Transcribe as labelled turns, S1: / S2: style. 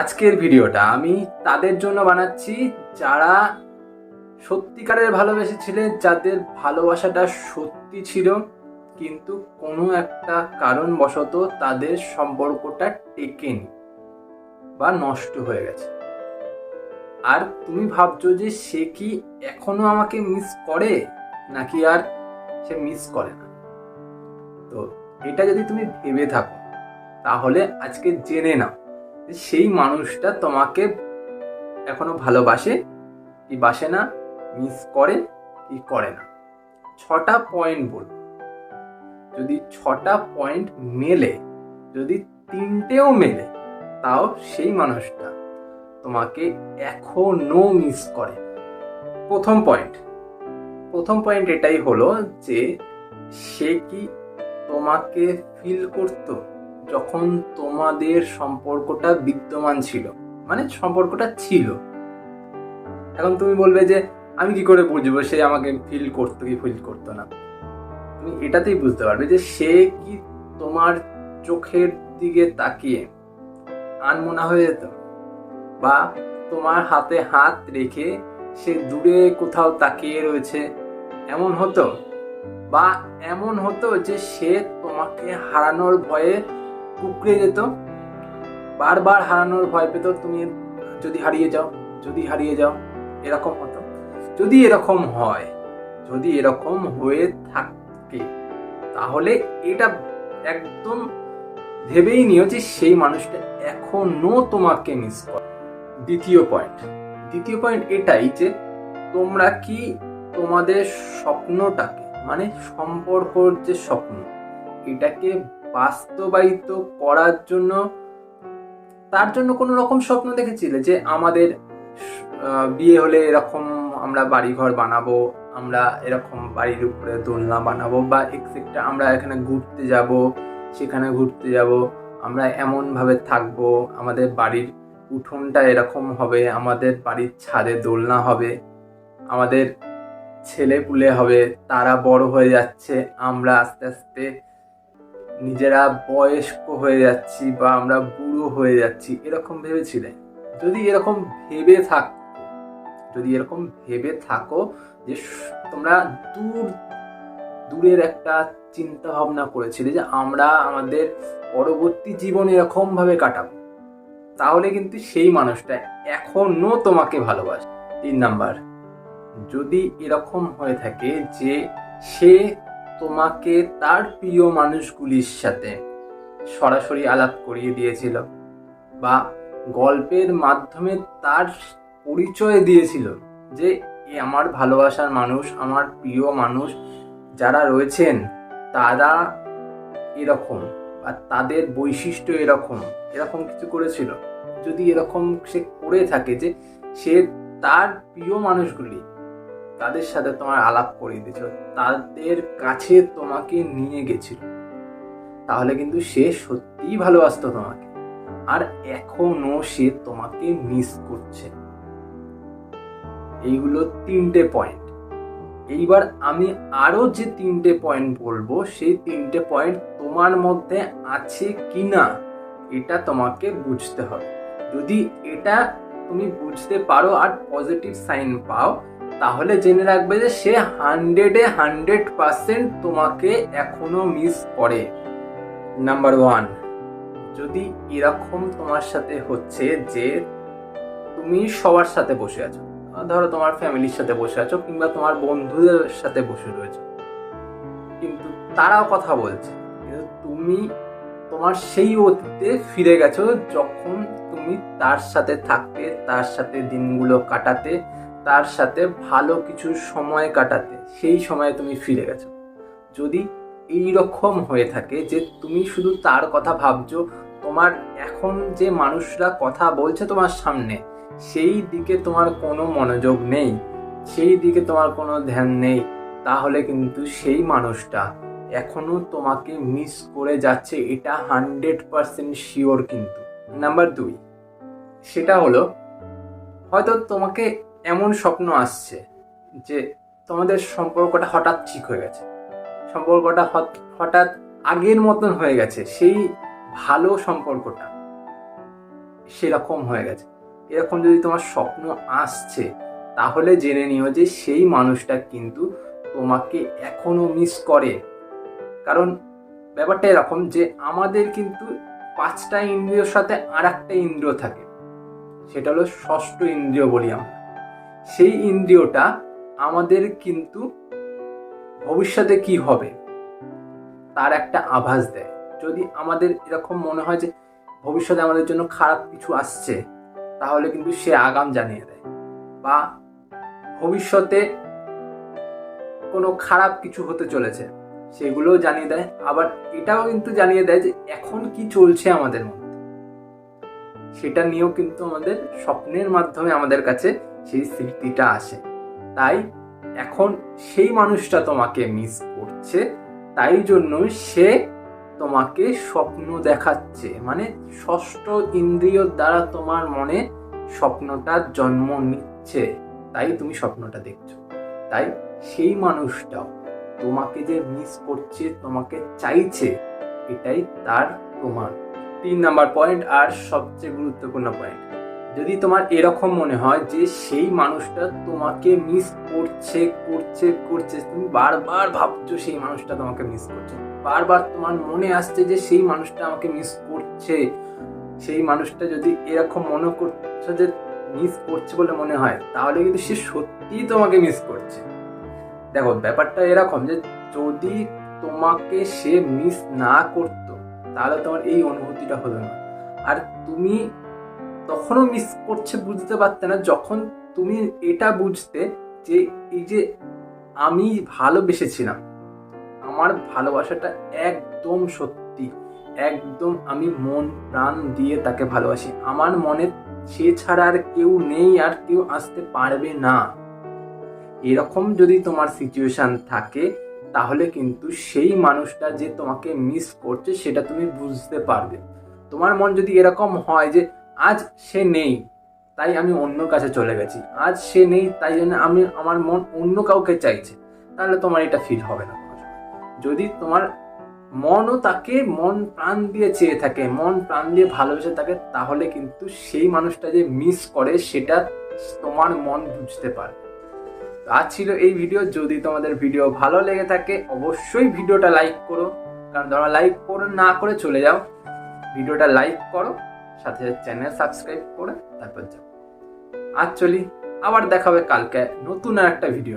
S1: আজকের ভিডিওটা আমি তাদের জন্য বানাচ্ছি যারা সত্যিকারের ভালোবেসেছিলেন যাদের ভালোবাসাটা সত্যি ছিল, কিন্তু কোনো একটা কারণবশত তাদের সম্পর্কটা টেকেনি বা নষ্ট হয়ে গেছে। আর তুমি ভাবছ যে সে কি এখনও আমাকে মিস করে, নাকি আর সে মিস করে না? তো এটা যদি তুমি ভেবে থাকো, তাহলে আজকে জেনে নাও। সেই মানুষটা তোমাকে এখনও ভালোবাসে কি বাসে না মিস করে কি করে না। ছটা পয়েন্ট বলব যদি ছটা পয়েন্ট মেলে, যদি তিনটেও মেলে, তাও সেই মানুষটা তোমাকে এখনও মিস করে প্রথম পয়েন্ট প্রথম পয়েন্ট এটাই হলো যে সে কি তোমাকে ফিল করতো? যখন তোমাদের সম্পর্কটা বিদ্যমান ছিল মানে সম্পর্কটা ছিল, এখন তুমি বলবে যে, আমি কি করে বুঝব সে আমাকে ফিল করতো কি ফিল করতো না? তুমি এটাতেই বুঝতে পারবে যে সে কি তোমার চোখের দিকে তাকিয়ে আনমনা হয়ে যেত বা তোমার হাতে হাত রেখে সে দূরে কোথাও তাকিয়ে রয়েছে। এমন হতো বা এমন হতো যে সে তোমাকে হারানোর ভয়ে কুকড়ে যেত। বারবার হারানোর ভয় পেত, তুমি যদি হারিয়ে যাও, যদি হারিয়ে যাও, এরকম হতো। যদি এরকম হয়, যদি এরকম হয়ে থাকে, তাহলে এটা একদম ভেবেই নিও যে সেই মানুষটা এখনও তোমাকে মিস করে। দ্বিতীয় পয়েন্ট দ্বিতীয় পয়েন্ট এটাই যে তোমরা কি তোমাদের স্বপ্নটাকে মানে সম্পর্কর যে স্বপ্ন, এটাকে বাস্তবায়িত করার জন্য, তার জন্য কোনো রকম স্বপ্ন দেখেছিলে যে আমাদের বিয়ে হলে এরকম আমরা বাড়িঘর বানাবো, আমরা এরকম বাড়ির উপরে দোলনা বানাবো বা এক্সেট্রা আমরা এখানে ঘুরতে যাব, সেখানে ঘুরতে যাব, আমরা এমনভাবে থাকব, আমাদের বাড়ির উঠোনটা এরকম হবে, আমাদের বাড়ির ছাদে দোলনা হবে, আমাদের ছেলে পুলে হবে, তারা বড় হয়ে যাচ্ছে, আমরা আস্তে আস্তে নিজেরা বয়স্ক হয়ে যাচ্ছি বা আমরা বুড়ো হয়ে যাচ্ছি, এরকম ভেবেছিলে? যদি এরকম ভেবে থাক, যদি এরকম ভেবে থাকো যে তোমরা দূর, দূরের একটা চিন্তা ভাবনা করেছিলে যে আমরা আমাদের পরবর্তী জীবন এরকম ভাবে কাটাবো, তাহলে কিন্তু সেই মানুষটা এখনও তোমাকে ভালোবাসে। তিন নাম্বার, যদি এরকম হয়ে থাকে যে সে তোমাকে তার প্রিয় মানুষগুলির সাথে সরাসরি আলাপ করিয়ে দিয়েছিল বা গল্পের মাধ্যমে তার পরিচয় দিয়েছিল যে, এ আমার ভালোবাসার মানুষ, আমার প্রিয় মানুষ যারা রয়েছেন, তারা এরকম আর তাদের বৈশিষ্ট্য এরকম। এরকম কিছু করেছিল। যদি এরকম সে করে থাকে যে, সে তার প্রিয় মানুষগুলি তাদের সাথে তোমার আলাপ করিয়ে দিয়েছিল তাদের কাছে তোমাকে নিয়ে গেছিল। তাহলে কিন্তু সে সত্যিই ভালোবাসতো তোমাকে। আর এখনও সে তোমাকে মিস করছে। এইগুলো তিনটে পয়েন্ট এইবার আমি আরও যে তিনটে পয়েন্ট বলব, সেই তিনটে পয়েন্ট তোমার মধ্যে আছে কি না এটা তোমাকে বুঝতে হবে। যদি এটা তুমি বুঝতে পারো আর পজিটিভ সাইন পাও তাহলে জেনে রাখবে যে সে হান্ড্রেডে হান্ড্রেড পার্সেন্ট তোমাকে এখনও মিস করে। নাম্বার ওয়ান, যদি এরকম তোমার সাথে হচ্ছে যে তুমি সবার সাথে বসে আছো ধরো তোমার ফ্যামিলির সাথে বসে আছো কিংবা তোমার বন্ধুদের সাথে বসে রয়েছে, কিন্তু তারাও কথা বলছে, কিন্তু তুমি তোমার সেই অতীতে ফিরে গেছো যখন তুমি তার সাথে থাকতে, তার সাথে দিনগুলো কাটাতে তার সাথে ভালো কিছু সময় কাটাতে। সেই সময়ে তুমি ফিরে গেছো। যদি এই রকম হয়ে থাকে যে তুমি শুধু তার কথা ভাবছ, তোমার এখন যে মানুষরা কথা বলছে তোমার সামনে, সেই দিকে তোমার কোনো মনোযোগ নেই, সেই দিকে তোমার কোনো ধ্যান নেই, তাহলে কিন্তু সেই মানুষটা এখনও তোমাকে মিস করে যাচ্ছে, এটা হান্ড্রেড পার্সেন্ট শিওর কিন্তু। নাম্বার দুই, সেটা হলো, হয়তো তোমাকে এমন স্বপ্ন আসছে যে তোমাদের সম্পর্কটা হঠাৎ ঠিক হয়ে গেছে। সম্পর্কটা হঠাৎ আগের মতন হয়ে গেছে, সেই ভালো সম্পর্কটা সেরকম হয়ে গেছে। এরকম যদি তোমার স্বপ্ন আসছে, তাহলে জেনে নিও যে সেই মানুষটা কিন্তু তোমাকে এখনও মিস করে। কারণ ব্যাপারটা এরকম যে আমাদের কিন্তু পাঁচটা ইন্দ্রিয়র সাথে আর একটা ইন্দ্রিয় থাকে। সেটা হলো ষষ্ঠ ইন্দ্রিয় বলি আমরা। সেই ইন্দ্রিয়টা আমাদের কিন্তু ভবিষ্যতে কি হবে? তার একটা আভাস দেয়। যদি আমাদের এরকম মনে হয় যে ভবিষ্যতে আমাদের জন্য খারাপ কিছু আসছে, তাহলে কিন্তু সে আগাম জানিয়ে দেয়। বা ভবিষ্যতে কোনো খারাপ কিছু হতে চলেছে, সেগুলোও জানিয়ে দেয়। আবার এটাও কিন্তু জানিয়ে দেয় যে এখন কি চলছে আমাদের মধ্যে। সেটা নিয়েও কিন্তু আমাদের স্বপ্নের মাধ্যমে আমাদের কাছে সেই স্মৃতিটা আসে। তাই এখন সেই মানুষটা তোমাকে মিস করছে, তাই জন্য সে তোমাকে স্বপ্ন দেখাচ্ছে। মানে ষষ্ঠ ইন্দ্রিয়র দ্বারা তোমার মনে স্বপ্নটা জন্ম নিচ্ছে, তাই তুমি স্বপ্নটা দেখছ। তাই সেই মানুষটাও তোমাকে যে মিস করছে, তোমাকে চাইছে, এটাই তার প্রমাণ। তিন নাম্বার পয়েন্ট আর সবচেয়ে গুরুত্বপূর্ণ পয়েন্ট যদি তোমার এরকম মনে হয় যে সেই মানুষটা তোমাকে মিস করছে করছে করছে, তুমি বারবার ভাবছ সেই মানুষটা তোমাকে মিস করছে, বারবার তোমার মনে আসছে যে সেই মানুষটা আমাকে মিস করছে, সেই মানুষটা যদি এরকম মনে করছ যে মিস করছে বলে মনে হয়, তাহলে কিন্তু সে সত্যিই তোমাকে মিস করছে। দেখো, ব্যাপারটা এরকম যে যদি তোমাকে সে মিস না করতো, তাহলে তোমার এই অনুভূতিটা হলো না। আর তুমি তখনও মিস করছে, বুঝতে পারতে না। যখন তুমি এটা বুঝতে যে এই যে আমি ভালোবেসেছিলাম, আমার ভালোবাসাটা একদম সত্যি, একদম আমি মন, প্রাণ দিয়ে তাকে ভালোবাসি। আমার মনে সে ছাড়া আর কেউ নেই, আর কেউ আসতে পারবে না। এরকম যদি তোমার সিচুয়েশন থাকে, তাহলে কিন্তু সেই মানুষটা যে তোমাকে মিস করছে, সেটা তুমি বুঝতে পারবে। তোমার মন যদি এরকম হয় যে আজ সে নেই, তাই আমি অন্য কাছে চলে গেছি। আজ সে নেই, তাই জন্য আমি আমার মন অন্য কাউকে চাইছে। তাহলে তোমার এটা ফিল হবে না। যদি তোমার মনও তাকে মন প্রাণ দিয়ে চেয়ে থাকে, মন প্রাণ দিয়ে ভালোবেসে থাকে, তাহলে কিন্তু সেই মানুষটা যে মিস করে, সেটা তোমার মন বুঝতে পারে। আজ ছিল এই ভিডিও যদি তোমাদের ভিডিও ভালো লেগে থাকে, অবশ্যই ভিডিওটা লাইক করো। কারণ তোমরা লাইক করো না করে চলে যাও ভিডিওটা লাইক করো। সাথে চ্যানেল সাবস্ক্রাইব করে তারপর যাও। আজ চলি, আবার দেখাবে কালকে নতুন আর একটা ভিডিও